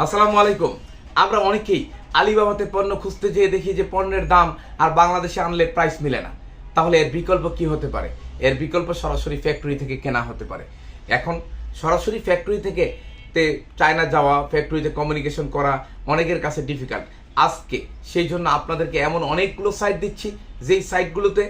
আসসালামু আলাইকুম। আমরা অনেকেই আলিবাবাতে পণ্য খুঁজতে যেয়ে দেখি যে পণ্যের দাম আর বাংলাদেশে আনলে প্রাইস মিলে না। তাহলে এর বিকল্প কি হতে পারে? এর বিকল্প সরাসরি ফ্যাক্টরি থেকে কেনা হতে পারে। এখন সরাসরি ফ্যাক্টরি থেকে তে চায়না যাওয়া ফ্যাক্টরিতে কমিউনিকেশন করা অনেকের কাছে ডিফিকাল্ট আজকে সেই জন্য আপনাদেরকে এমন অনেকগুলো সাইট দিচ্ছি, যেই সাইটগুলোতে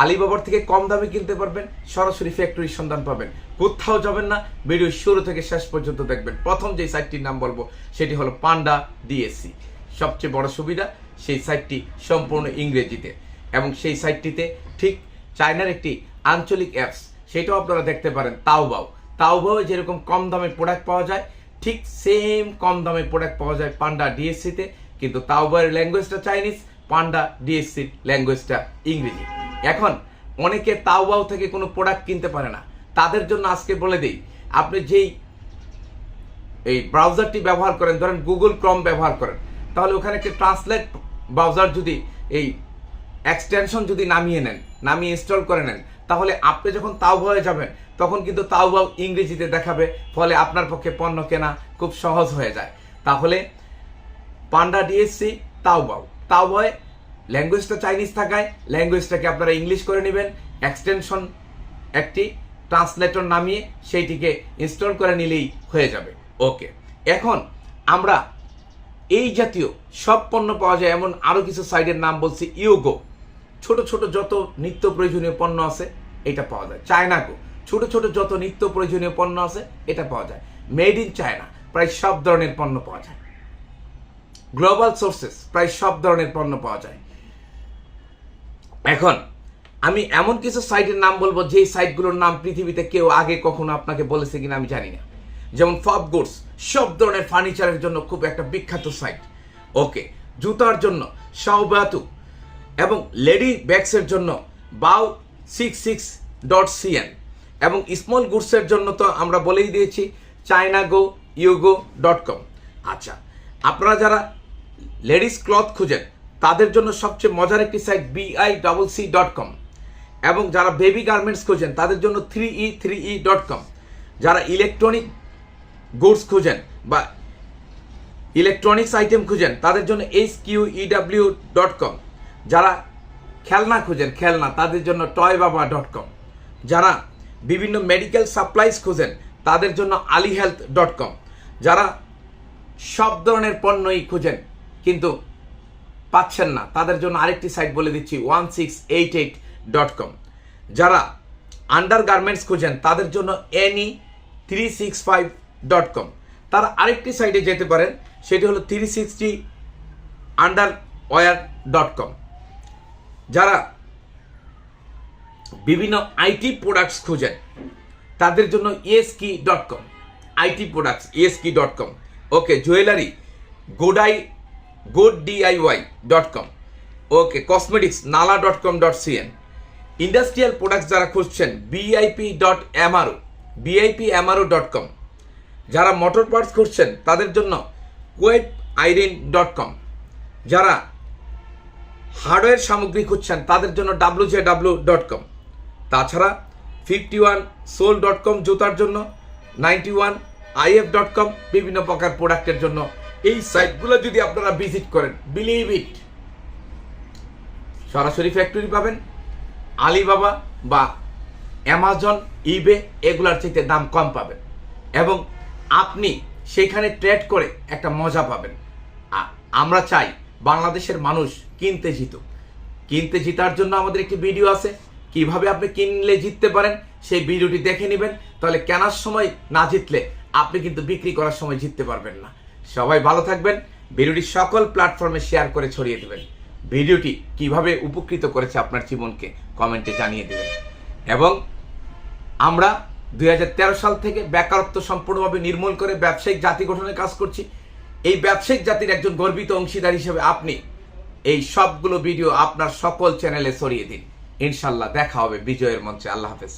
আলিবাবার থেকে কম দামে কিনতে পারবেন, সরাসরি ফ্যাক্টরির সন্ধান পাবেন। কোথাও যাবেন না ভিডিও শুরু থেকে শেষ পর্যন্ত দেখবেন। প্রথম যে সাইটটির নাম বলব, সেটি হলো পান্ডা ডিএসসি সবচেয়ে বড় সুবিধা, সেই সাইটটি সম্পূর্ণ ইংরেজিতে। এবং সেই সাইটটিতে ঠিক চায়নার একটি আঞ্চলিক অ্যাপস সেটাও আপনারা দেখতে পারেন তাওবাও তাওবাও যেরকম কম দামে প্রোডাক্ট পাওয়া যায়, ঠিক সেম কম দামে প্রোডাক্ট পাওয়া যায় পান্ডা ডিএসসিতে কিন্তু তাওবাওয়ের ল্যাঙ্গুয়েজটা চাইনিজ পান্ডা ডিএসসির ল্যাঙ্গুয়েজটা ইংরেজি। এখন অনেকে তাওবাও থেকে কোনো প্রোডাক্ট কিনতে পারে না। তাদের জন্য আজকে বলে দিই, আপনি যেই এই ব্রাউজারটি ব্যবহার করেন, ধরেন গুগল ক্রম ব্যবহার করেন, তাহলে ওখানে একটি ট্রান্সলেট ব্রাউজার যদি এই এক্সটেনশন যদি নামিয়ে নেন, নামিয়ে ইনস্টল করে নেন, তাহলে আপনি যখন তাও হয়ে যাবেন, তখন কিন্তু তাও বাও ইংরেজিতে দেখাবে, ফলে আপনার পক্ষে পণ্য কেনা খুব সহজ হয়ে যায়। তাহলে পান্ডা ডিএসসি তাওবাও তাওবায় ল্যাঙ্গুয়েজটা চাইনিজ থাকায় ল্যাঙ্গুয়েজটাকে আপনারা ইংলিশ করে নেবেন। এক্সটেনশন একটি ট্রান্সলেটর নামিয়ে সেইটিকে ইনস্টল করে নিলেই হয়ে যাবে। ওকে এখন আমরা এই জাতীয় সব পণ্য পাওয়া যায়, এমন আরও কিছু সাইডের নাম বলছি ইয়োগো ছোট ছোট যত নিত্য প্রয়োজনীয় পণ্য আছে, এটা পাওয়া যায়। চায়নাগো ছোট ছোট যত নিত্য প্রয়োজনীয় পণ্য আছে, এটা পাওয়া যায়। মেড ইন চায়না প্রায় সব ধরনের পণ্য পাওয়া যায়। গ্লোবাল সোর্সেস প্রায় সব ধরনের পণ্য পাওয়া যায়। এখন, আমি এমন কিছু সাইটের নাম বলব, যেই সাইটগুলোর নাম পৃথিবীতে কেউ আগে কখনো আপনাকে বলেছে কিনা আমি জানি না। যেমন ফব গুডস সব ধরনের ফার্নিচারের জন্য খুব একটা বিখ্যাত সাইট। ওকে, জুতার জন্য সাউবাতু এবং লেডি ব্যাগসের জন্য bao six six dot CN এবং স্মল গুডসের জন্য তো আমরা বলেই দিয়েছি China go yugo dot com আচ্ছা আপনারা যারা লেডিস ক্লথ খুঁজেন তাদের জন্য সবচেয়ে মজার একটি সাইট বিআই ডাবল সি ডট কম এবং যারা বেবি গার্মেন্টস খুঁজেন, তাদের জন্য three E three E dot com যারা ইলেকট্রনিক গুডস খুঁজেন বা ইলেকট্রনিক্স আইটেম খুঁজেন, তাদের জন্য H Q E W dot com যারা খেলনা খুঁজেন, খেলনা, তাদের জন্য টয় বাবা ডট কম যারা বিভিন্ন মেডিকেল সাপ্লাইজ খুঁজেন, তাদের জন্য আলি হেলথ ডট কম যারা সব ধরনের পণ্যই খুঁজেন, কিন্তু পাচ্ছেন না। তাদের জন্য আরেকটি সাইট বলে দিচ্ছি one six eight eight dot com যারা আন্ডার গার্মেন্টস খুঁজেন, তাদের জন্য N E three six five dot com তারা আরেকটি সাইটে যেতে পারেন, সেটি হলো three sixty underwear dot com যারা বিভিন্ন আইটি প্রোডাক্টস খুঁজেন, তাদের জন্য ইএসকি ডট কম আইটি প্রোডাক্টস ইএসকি dot com okay jewellery গোডাই good DIY dot com okay cosmetics নালা dot com dot CN industrial products যারা খুঁজছেন BIP dot MRO BIP MRO dot com যারা মোটর পার্টস খুঁজছেন, তাদের জন্য কোয়েট আইরিন ডট কম যারা hardware সামগ্রী খুঁজছেন, তাদের জন্য W J W dot com তাছাড়া fifty one sole dot com জুতার জন্য ninety one IF dot com বিভিন্ন প্রকার প্রোডাক্টের জন্য এই সাইটগুলো যদি আপনারা ভিজিট করেন বিলিভ ইট সরাসরি ফ্যাক্টরি পাবেন। আলিবাবা বা অ্যামাজন ইবে এগুলার চাইতে দাম কম পাবেন। এবং আপনি সেখানে ট্রেড করে একটা মজা পাবেন। আমরা চাই বাংলাদেশের মানুষ কিনতে জিতুক। কিনতে জিতার জন্য আমাদের একটি ভিডিও আছে। কীভাবে আপনি কিনলে জিততে পারেন, সেই ভিডিওটি দেখে নেবেন। তাহলে কেনার সময় না জিতলে আপনি কিন্তু বিক্রি করার সময় জিততে পারবেন না। সবাই ভালো থাকবেন। ভিডিওটি সকল প্ল্যাটফর্মে শেয়ার করে ছড়িয়ে দেবেন। ভিডিওটি কীভাবে উপকৃত করেছে আপনার জীবনকে কমেন্টে জানিয়ে দেবেন। এবং আমরা দুই হাজার তেরো সাল থেকে বেকারত্ব সম্পূর্ণভাবে নির্মূল করে ব্যবসায়িক জাতি গঠনের কাজ করছি। এই ব্যবসায়িক জাতির একজন গর্বিত অংশীদার হিসেবে আপনি এই সবগুলো ভিডিও আপনার সকল চ্যানেলে ছড়িয়ে দিন। ইনশাল্লাহ দেখা হবে বিজয়ের মঞ্চে। আল্লাহ হাফেজ।